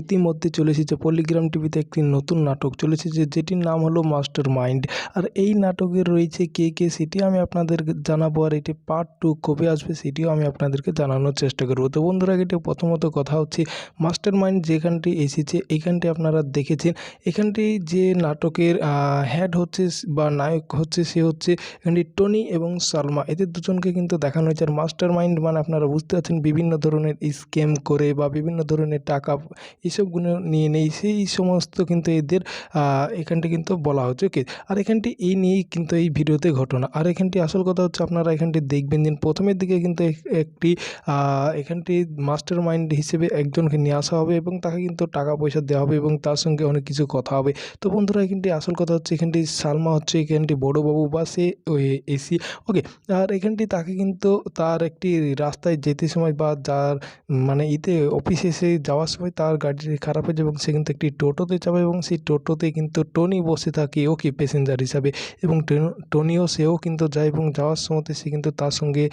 ইতিমধ্যে চলে এসেছে। পল্লিগ্রাম টিভিতে একটি নতুন নাটক চলে এসেছে, যেটির নাম হলো মাস্টার মাইন্ড আর এই নাটকের রয়েছে কে কে সেটি আমি আপনাদের জানাব, আর এটি পার্ট টু কবে আসবে সেটিও আমি আপনাদেরকে জানানোর চেষ্টা করব। তো বন্ধুরা এটি প্রথমত কথা হচ্ছে মাস্টার মাইন্ড যেখানটি এসেছে, এখানটি আপনারা দেখেছেন। এখানটি যে নাটকের হেড হচ্ছে বা নায়ক হচ্ছে, সে হচ্ছে এখানটি টনি এবং সালমা এদের দুজনকে কিন্তু দেখানো হয়েছে। আর মাস্টার মাইন্ড মানে আপনারা বুঝতে পারছেন, বিভিন্ন ধরনের স্ক্যাম করে বা বিভিন্ন ধরনের টাকা এসবগুলো নিয়ে নেই, সেই সমস্ত কিন্তু এদের এখানটি কিন্তু বলা হচ্ছে ওকে আর এখানটি এই নিয়েই কিন্তু এই ভিডিওতে ঘটনা। আর এখানটি আসল কথা হচ্ছে আপনারা এখানটি দেখবেন যে প্রথমের দিকে কিন্তু একটি এখানটি মাস্টার মাইন্ড হিসেবে একজনকে নিয়ে আসা হবে এবং তাকে কিন্তু টাকা পয়সা দেওয়া হবে এবং তার সঙ্গে অনেক কিছু কথা হবে। তো বন্ধুরা, এখানটি আসল কথা হচ্ছে এখানটি সালমা হচ্ছে এখানটি বড়োবাবু বা সে এসি, ওকে? আর এখানটি তাকে কিন্তু তার একটি রাস্তায় যেতে সময় বা যার মানে ইতে অফিসে এসে যাওয়ার সময় তার গাড়িটি খারাপ হয়ে যাবে এবং সে কিন্তু একটি টোটোতে চাপে এবং সেই টোটোতে কিন্তু টনি বসে থাকে, ও কি প্যাসেঞ্জার হিসাবে। এবং টনিও সেও কিন্তু যায় এবং যাওয়ার সময়তে সে কিন্তু তার সঙ্গে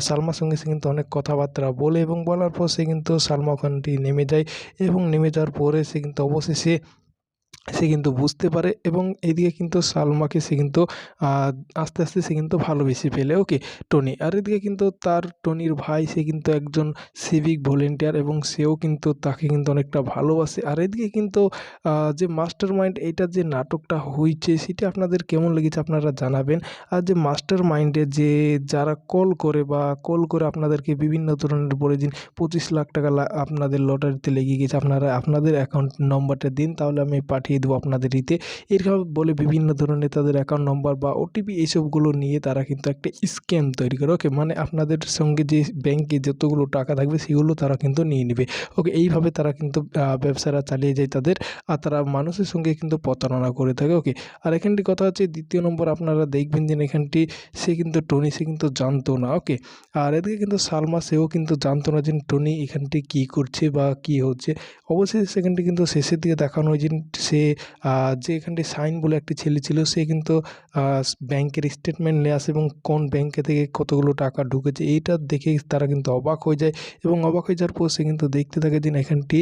সালমার সঙ্গে সে কিন্তু অনেক কথাবার্তা বলে এবং বলার পর সে কিন্তু সালমা ওখানটি নেমে যায় এবং নেমে যাওয়ার পরে সে কিন্তু অবশেষে সে কিন্তু বুঝতে পারে এবং এদিকে কিন্তু সালমাকে সে কিন্তু আস্তে আস্তে সে কিন্তু ভালোবেসে ফেলে। ওকে, টনি। আর এদিকে কিন্তু তার, টনির ভাই সে কিন্তু একজন সিভিক ভলেন্টিয়ার এবং সেও কিন্তু তাকে কিন্তু অনেকটা ভালোবাসে। আর এদিকে কিন্তু যে মাস্টার মাইন্ড এইটার যে নাটকটা হয়েছে সেটা আপনাদের কেমন লেগেছে আপনারা জানাবেন। আর যে মাস্টার মাইন্ডে যে যারা কল করে বা কল করে আপনাদেরকে বিভিন্ন ধরনের বলে দিন, পঁচিশ লাখ টাকা আপনাদের লটারিতে লেগে গেছে, আপনারা, আপনাদের অ্যাকাউন্ট নম্বরটা দিন, তাহলে আমি পাঠিয়ে পাঠিয়ে দেবো আপনাদের ইতে এরকম বলে বিভিন্ন ধরনের তাদের অ্যাকাউন্ট নম্বর বা ওটিপি এইসবগুলো নিয়ে তারা কিন্তু একটা স্ক্যাম তৈরি করে। ওকে মানে আপনাদের সঙ্গে যে ব্যাংকে যতগুলো টাকা থাকবে সেগুলো তারা কিন্তু নিয়ে নেবে। ওকে এইভাবে তারা কিন্তু ব্যবসারা চালিয়ে যায় তাদের। আর তারা মানুষের সঙ্গে কিন্তু প্রতারণা করে থাকে। ওকে আর এখানটি কথা হচ্ছে দ্বিতীয় নম্বর আপনারা দেখবেন যে এখানটি সে কিন্তু টনি, সে কিন্তু জানতো না। ওকে আর এদিকে কিন্তু সালমা, সেও কিন্তু জানতো না যে টনি এখানটি কী করছে বা কী হচ্ছে। অবশ্যই সেখানটি কিন্তু শেষের দিকে দেখানো হয় যে সে যে এখানটি সাইন বলে একটি ছেলে ছিল, সে কিন্তু ব্যাংকের স্টেটমেন্ট নিয়ে আসে এবং কোন ব্যাংকে থেকে কতগুলো টাকা ঢুকেছে এইটা দেখে তারা কিন্তু অবাক হয়ে যায় এবং অবাক হয়ে যাওয়ার পর সে কিন্তু দেখতে থাকে যে এখানটি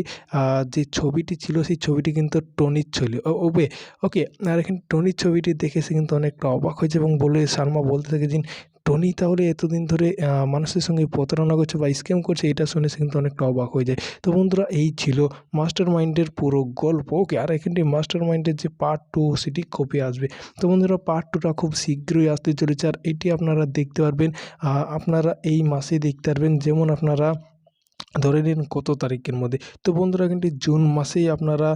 যে ছবিটি ছিল, সেই ছবিটি কিন্তু টনির ছবি। ওবে ওকে আর এখানে টনির ছবিটি দেখে সে কিন্তু অনেকটা অবাক হয়েছে এবং বলে শর্মা বলতে থাকে যে টনি তাহলে এতদিন ধরে মানুষের সঙ্গে প্রতারণা করছে বা স্ক্যাম করছে, এটা শুনে সে কিন্তু অনেকটা অবাক হয়ে যায়। তো বন্ধুরা, এই ছিল মাস্টার মাইন্ডের পুরো গল্প ওকে আর এখানটি মাস্টার মাইন্ডের যে পার্ট টু সেটি কপি আসবে। তো বন্ধুরা পার্ট টুটা খুব শীঘ্রই আসতে চলেছে, আর এটি আপনারা দেখতে পারবেন আপনারা এই মাসে দেখতে পারবেন, যেমন আপনারা ধরে নিন কত তারিখের মধ্যে। তো বন্ধুরা কিন্তু জুন মাসেই আপনারা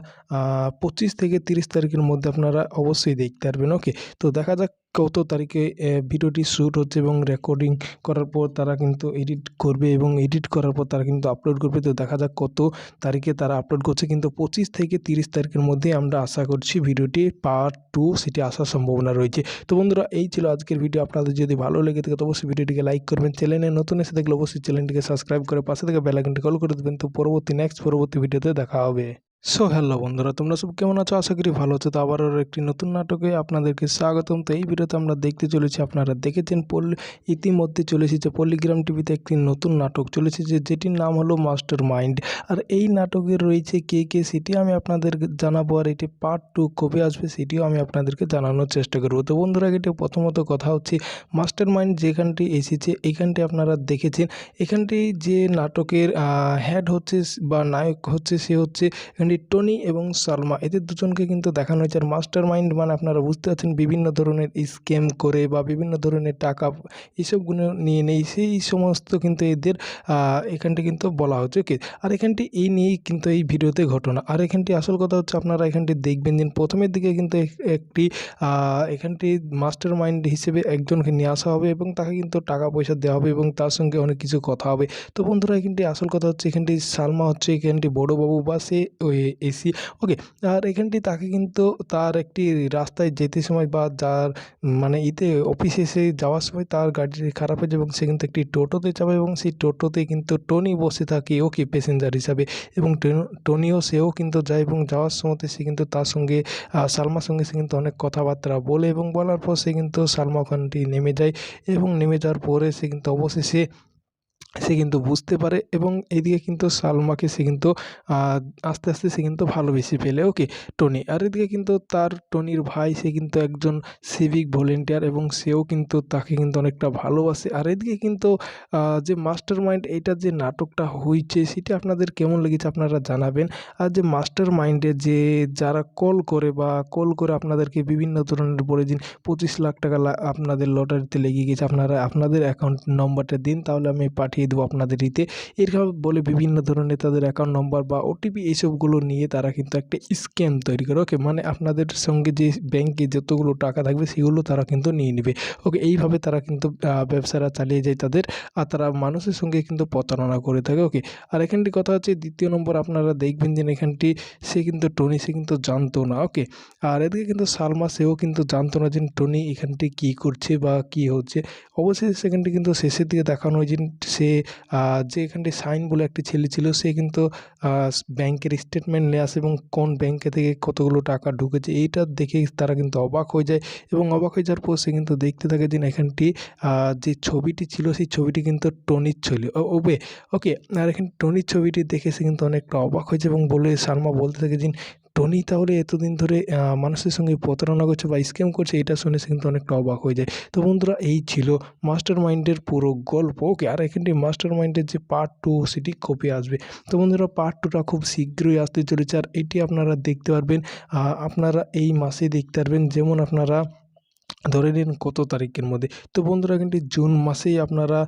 পঁচিশ থেকে তিরিশ তারিখের মধ্যে আপনারা অবশ্যই দেখতে পারবেন ওকে তো দেখা যাক কত তারিখে ভিডিওটি শ্যুট হচ্ছে এবং রেকর্ডিং করার পর তারা কিন্তু এডিট করবে এবং এডিট করার পর তারা কিন্তু আপলোড করবে। তো দেখা যাক কত তারিখে তারা আপলোড করছে। কিন্তু পঁচিশ থেকে তিরিশ তারিখের মধ্যে আমরা আশা করছি ভিডিওটি পার্ট টু সেটি আসার সম্ভাবনা রয়েছে। তো বন্ধুরা, এই ছিল আজকের ভিডিও। আপনাদের যদি ভালো লেগে থাকে, তো অবশ্যই ভিডিওটিকে লাইক করবেন। চ্যানেলে নতুন এসে থাকলে অবশ্যই চ্যানেলটিকে সাবস্ক্রাইব করে পাশে থেকে বেলাইকনটি কল করে দেবেন। তো পরবর্তী নেক্সট পরবর্তী ভিডিওতে দেখা হবে। সো হ্যালো বন্ধুরা, তোমরা সব কেমন আছো? আশা করি ভালো আছো। তো আবার একটি নতুন নাটকে আপনাদেরকে স্বাগতম। তো এই ভিডিওতে আমরা দেখতে চলেছি, আপনারা দেখেছেন পল্লী ইতিমধ্যে চলে এসেছে পল্লিগ্রাম টিভিতে একটি নতুন নাটক চলে এসেছে যেটির নাম হলো মাস্টার মাইন্ড আর এই নাটকের রয়েছে কে কে, সেটি আমি আপনাদের জানাব, আর এটি পার্ট টু কবে আসবে সেটিও আমি আপনাদেরকে জানানোর চেষ্টা করব। তো বন্ধুরা, এটি প্রথমত কথা হচ্ছে মাস্টার মাইন্ড যেখানটি এসেছে এইখানটি আপনারা দেখেছেন। এখানটি যে নাটকের হেড হচ্ছে বা নায়ক হচ্ছে, সে হচ্ছে এখানটি টনি এবং সালমা এদের দুজনকে কিন্তু দেখানো হয়েছে। আর মাস্টার মাইন্ড মানে আপনারা বুঝতে পারছেন, বিভিন্ন ধরনের স্ক্যাম করে বা বিভিন্ন ধরনের টাকা এসবগুলো নিয়ে নেই। সেই সমস্ত কিন্তু এদের এখানটি কিন্তু বলা হচ্ছে ওকে আর এখানটি এই নিয়েই কিন্তু এই ভিডিওতে ঘটনা। আর এখানটি আসল কথা হচ্ছে, আপনারা এখানটি দেখবেন যে প্রথমের দিকে কিন্তু একটি এখানটি মাস্টার মাইন্ড হিসেবে একজনকে নিয়ে আসা হবে এবং তাকে কিন্তু টাকা পয়সা দেওয়া হবে এবং তার সঙ্গে অনেক কিছু কথা হবে। তো বন্ধুরা, এখানটি আসল কথা হচ্ছে, এখানটি সালমা হচ্ছে, এখানটি বড়োবাবু বা সে ওই এসি। ওকে, আর এখানটি তাকে কিন্তু তার একটি রাস্তায় যেতে সময় বা যার মানে ইতে অফিসে সে যাওয়ার সময় তার গাড়িটি খারাপ হয়ে যায় এবং সে কিন্তু একটি টোটোতে যাবে এবং সেই টোটোতে কিন্তু টনি বসে থাকে ওকে প্যাসেঞ্জার হিসাবে। এবং টনিও সেও কিন্তু যায় এবং যাওয়ার সময়তে সে কিন্তু তার সঙ্গে সালমার সঙ্গে সে কিন্তু অনেক কথাবার্তা বলে এবং বলার পর সে কিন্তু সালমা ওখানটি নেমে যায় এবং নেমে যাওয়ার পরে সে কিন্তু অবশেষে সে কিন্তু বুঝতে পারে এবং এদিকে কিন্তু সালমাকে সে কিন্তু আস্তে আস্তে সে কিন্তু ভালোবেসে ফেলে, ওকে? টনি। আর এদিকে কিন্তু তার, টনির ভাই, সে কিন্তু একজন সিভিক ভলেন্টিয়ার এবং সেও কিন্তু তাকে কিন্তু অনেকটা ভালোবাসে। আর এদিকে কিন্তু যে মাস্টার মাইন্ড এটা যে নাটকটা হয়েছে সেটা আপনাদের কেমন লেগেছে আপনারা জানাবেন। আর যে মাস্টার মাইন্ডে যে যারা কল করে বা কল করে আপনাদেরকে বিভিন্ন ধরনের বলে দিন, পঁচিশ লাখ টাকা আপনাদের লটারিতে লেগে গেছে, আপনারা, আপনাদের অ্যাকাউন্ট নম্বরটা দিন, তাহলে আমি পাঠিয়ে দেবো আপনাদের ইতে এরকম বলে বিভিন্ন ধরনের তাদের অ্যাকাউন্ট নম্বর বা ওটিপি এইসবগুলো নিয়ে তারা কিন্তু একটা স্ক্যাম তৈরি করে। ওকে মানে আপনাদের সঙ্গে যে ব্যাংকে যতগুলো টাকা থাকবে সেগুলো তারা কিন্তু নিয়ে নেবে। ওকে এইভাবে তারা কিন্তু আহ, ব্যবসাটা চালিয়ে যায় তাদের। আর তারা মানুষের সঙ্গে কিন্তু প্রতারণা করে থাকে। ওকে আর এখানটি কথা হচ্ছে দ্বিতীয় নম্বর আপনারা দেখবেন যে এখানটি সে কিন্তু টনি সে কিন্তু জানতো না। ওকে আর এদিকে কিন্তু সালমা সেও কিন্তু জানতো না যে টনি এখানটি কী করছে বা কী হচ্ছে। অবশ্যই সেখানটি কিন্তু শেষের দিকে দেখানো হয় যে সে যে এখানটি সাইন বলে একটি ছেলে ছিল, সে কিন্তু ব্যাংকের স্টেটমেন্ট নিয়ে আসে এবং কোন ব্যাংকে থেকে কতগুলো টাকা ঢুকেছে, এইটা দেখে তারা কিন্তু অবাক হয়ে যায় এবং অবাক হয়ে যাওয়ার পর সে কিন্তু দেখতে থাকে যে এখানটি যে ছবিটি ছিল, সেই ছবিটি কিন্তু টনির ও- ওবে, ওকে, আর এখানে টনির ছবিটি দেখে সে কিন্তু অনেকটা অবাক হয়েছে এবং বলে শর্মা বলতে থাকে যে টনি তাহলে এতদিন ধরে মানুষের সঙ্গে প্রতারণা করছে বা স্ক্যাম করছে, এটা শুনে সে কিন্তু অনেকটা অবাক হয়ে যায়। তো বন্ধুরা, এই ছিল মাস্টার মাইন্ডের পুরো গল্প। ওকে আর এখানটি মাস্টার মাইন্ডের যে পার্ট টু সেটি কপি আসবে। তো বন্ধুরা পার্ট টুটা খুব শীঘ্রই আসতে চলেছে, আর এটি আপনারা দেখতে পারবেন আপনারা এই মাসে দেখতে পারবেন, যেমন আপনারা ধরে নিন কত তারিখের মধ্যে। তো বন্ধুরা কিন্তু জুন মাসেই আপনারা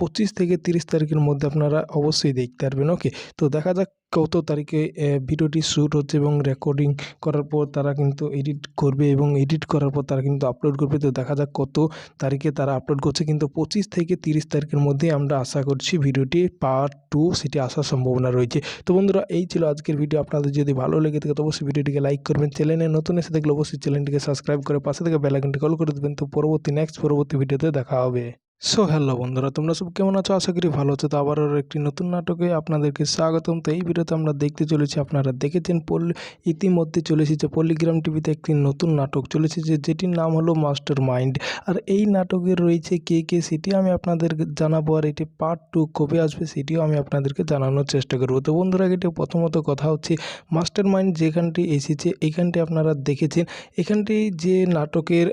পঁচিশ থেকে তিরিশ তারিখের মধ্যে আপনারা অবশ্যই দেখতে পারবেন। ওকে তো দেখা যাক কত তারিখে ভিডিওটি শ্যুট হচ্ছে এবং রেকর্ডিং করার পর তারা কিন্তু এডিট করবে এবং এডিট করার পর তারা কিন্তু আপলোড করবে। তো দেখা যাক কত তারিখে তারা আপলোড করছে। কিন্তু পঁচিশ থেকে তিরিশ তারিখের মধ্যে আমরা আশা করছি ভিডিওটি পার্ট টু সেটি আসার সম্ভাবনা রয়েছে। তো বন্ধুরা, এই ছিল আজকের ভিডিও আপনাদের যদি ভালো লেগে থাকে, তো অবশ্যই ভিডিওটিকে লাইক করবেন। চ্যানেলে নতুন এসে থাকলে অবশ্যই চ্যানেলটিকে সাবস্ক্রাইব করে পাশে থেকে বেলাইকনটি কল করে দেবেন। তো পরবর্তী নেক্সট পরবর্তী ভিডিওতে দেখা হবে। সো হ্যালো বন্ধুরা, তোমরা সব কেমন আছো? আশা করি ভালো আছো। তো আবারও একটি নতুন নাটকে আপনাদেরকে স্বাগতম। তো এই ভিডিওতে আমরা দেখতে চলেছি, আপনারা দেখেছেন পল্লী ইতিমধ্যে চলে এসেছে পল্লীগ্রাম টিভিতে একটি নতুন নাটক। চলে এসেছে যেটির নাম হলো মাস্টার মাইন্ড আর এই নাটকের রয়েছে কে কে সেটি আমি আপনাদের জানাব। আর এটি পার্ট টু, কবে আসবে সেটিও আমি আপনাদেরকে জানানোর চেষ্টা করব। তো বন্ধুরা, এটি প্রথমত কথা হচ্ছে মাস্টার মাইন্ড যেখানটি এসেছে, এখানটি আপনারা দেখেছেন। এখানটি যে নাটকের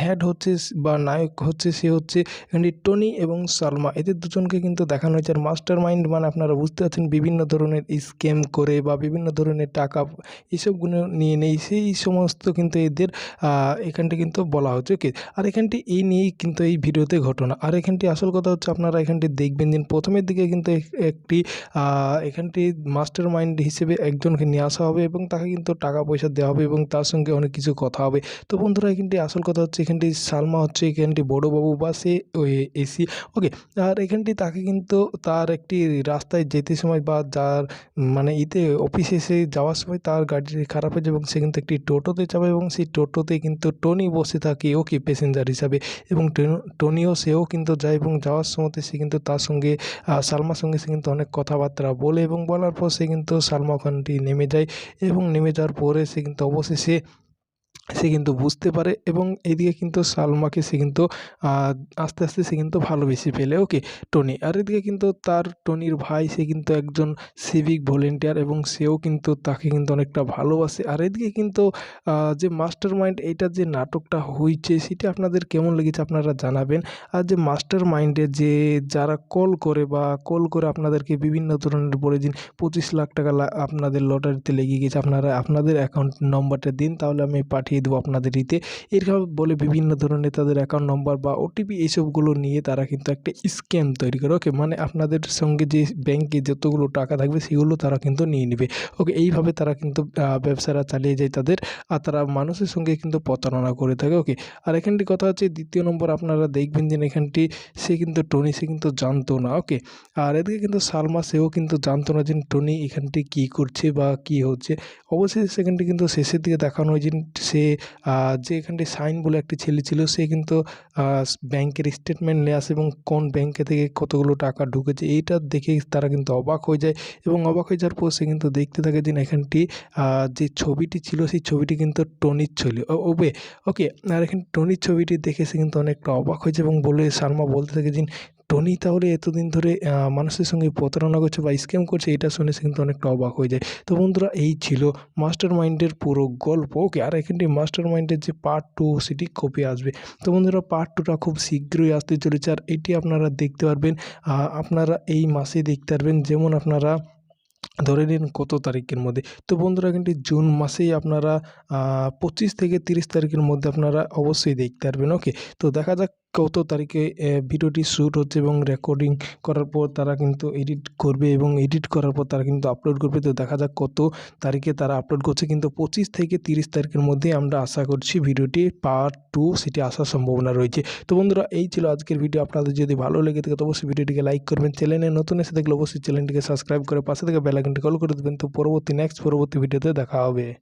হেড হচ্ছে বা নায়ক হচ্ছে, সে হচ্ছে এখানটি টনি এবং সালমা এদের দুজনকে কিন্তু দেখানো হয়েছে। আর মাস্টার মাইন্ড মানে আপনারা বুঝতে পারছেন, বিভিন্ন ধরনের স্ক্যাম করে বা বিভিন্ন ধরনের টাকা এসবগুলো নিয়ে নেই। সেই সমস্ত কিন্তু এদের এখানটি কিন্তু বলা হচ্ছে ওকে আর এখানটি এই নিয়েই কিন্তু এই ভিডিওতে ঘটনা। আর এখানটি আসল কথা হচ্ছে, আপনারা এখানটি দেখবেন যে প্রথমের দিকে কিন্তু একটি এখানটি মাস্টার মাইন্ড হিসেবে একজনকে নিয়ে আসা হবে এবং তাকে কিন্তু টাকা পয়সা দেওয়া হবে এবং তার সঙ্গে অনেক কিছু কথা হবে। তো বন্ধুরা, এখানটি আসল কথা হচ্ছে, এখানটি সালমা হচ্ছে, এখানটি বড়োবাবু বা সে ওই এসি। ওকে আর এখানটি তাকে কিন্তু তার একটি রাস্তায় যেতে সময় বা যার মানে ইতে অফিসে এসে যাওয়ার সময় তার গাড়িটি খারাপ হয়ে যায় এবং সে কিন্তু একটি টোটোতে চাপে এবং সেই টোটোতে কিন্তু টনি বসে থাকে ওকে প্যাসেঞ্জার হিসাবে। এবং টেন- টনিও সেও কিন্তু যায় এবং যাওয়ার সময় সে কিন্তু তার সঙ্গে সালমার সঙ্গে সে কিন্তু অনেক কথাবার্তা বলে এবং বলার পর সে কিন্তু সালমা ওখানটি নেমে যায় এবং নেমে যাওয়ার পরে সে কিন্তু অবশেষে সে কিন্তু বুঝতে পারে এবং এদিকে কিন্তু সালমাকে সে কিন্তু আস্তে আস্তে সে কিন্তু ভালোবেসে ফেলে। ওকে, টনি। আর এদিকে কিন্তু তার, টনির ভাই সে কিন্তু একজন সিভিক ভলেন্টিয়ার এবং সেও কিন্তু তাকে কিন্তু অনেকটা ভালোবাসে। আর এদিকে কিন্তু যে মাস্টার মাইন্ড এটা যে নাটকটা হয়েছে সেটা আপনাদের কেমন লেগেছে আপনারা জানাবেন। আর যে মাস্টার মাইন্ডে যে যারা কল করে বা কল করে আপনাদেরকে বিভিন্ন ধরনের বলে দিন, পঁচিশ লাখ টাকা আপনাদের লটারিতে লেগে গেছে, আপনারা, আপনাদের অ্যাকাউন্ট নম্বরটা দিন, তাহলে আমি পাঠিয়ে দেবো আপনাদের ইতে এরকম বলে বিভিন্ন ধরনের তাদের অ্যাকাউন্ট নম্বর বা ওটিপি এইসবগুলো নিয়ে তারা কিন্তু একটা স্ক্যাম তৈরি করে। ওকে মানে আপনাদের সঙ্গে যে ব্যাংকে যতগুলো টাকা থাকবে সেগুলো তারা কিন্তু নিয়ে নেবে। ওকে এইভাবে তারা কিন্তু আহ, ব্যবসাটা চালিয়ে যায় তাদের আর তারা মানুষের সঙ্গে কিন্তু প্রতারণা করে থাকে। ওকে আর এখানটি কথা হচ্ছে দ্বিতীয় নম্বর আপনারা দেখবেন যে এখানটি সে কিন্তু টনি সে কিন্তু জানতো না। ওকে আর এদিকে কিন্তু সালমা সেও কিন্তু জানতো না যে টনি এখানটি কী করছে বা কী হচ্ছে। অবশ্যই সেখানটি কিন্তু শেষের দিকে দেখানো হয় যে সে আহ, যে এখানটি সাইন বলে একটি ছেলে ছিল সে কিন্তু ব্যাংকের স্টেটমেন্ট নিয়ে আসে এবং কোন ব্যাংকে থেকে কতগুলো টাকা ঢুকেছে এইটা দেখে তারা কিন্তু অবাক হয়ে যায় এবং অবাক হয়ে যাওয়ার পর সে কিন্তু দেখতে থাকে যে এখানটি যে ছবিটি ছিল সেই ছবিটি কিন্তু টনির ছবি। ওবে ওকে আর এখানে টনির ছবিটি দেখে সে কিন্তু অনেকটা অবাক হয়েছে এবং বলে শর্মা বলতে থাকে যে টনি তাহলে এতদিন ধরে মানুষের সঙ্গে প্রতারণা করছে বা স্ক্যাম করছে, এটা শুনে সে কিন্তু অনেকটা অবাক হয়ে যায়। তো বন্ধুরা, এই ছিল মাস্টার মাইন্ডের পুরো গল্প ওকে আর এখানটি মাস্টার মাইন্ডের যে পার্ট টু সেটি কপি আসবে? তো বন্ধুরা পার্ট টুটা খুব শীঘ্রই আসতে চলেছে, আর এটি আপনারা দেখতে পারবেন আপনারা এই মাসে দেখতে পারবেন, যেমন আপনারা ধরে নিন কত তারিখের মধ্যে। তো বন্ধুরা কিন্তু জুন মাসেই আপনারা পঁচিশ থেকে তিরিশ তারিখের মধ্যে আপনারা অবশ্যই দেখতে পারবেন ওকে তো দেখা যাক কত তারিখে ভিডিওটি শ্যুট হচ্ছে এবং রেকর্ডিং করার পর তারা কিন্তু এডিট করবে এবং এডিট করার পর তারা কিন্তু আপলোড করবে। তো দেখা যাক কত তারিখে তারা আপলোড করছে। কিন্তু পঁচিশ থেকে তিরিশ তারিখের মধ্যে আমরা আশা করছি ভিডিওটি পার্ট টু সেটি আসার সম্ভাবনা রয়েছে। তো বন্ধুরা, এই ছিল আজকের ভিডিও। আপনাদের যদি ভালো লেগে থাকে, তো অবশ্যই ভিডিওটিকে লাইক করবেন। চ্যানেলে নতুন এসে থাকলে অবশ্যই চ্যানেলটিকে সাবস্ক্রাইব করে পাশে থেকে বেল আইকনটি কল করে দেবেন। তো পরবর্তী নেক্সট পরবর্তী ভিডিওতে দেখা হবে।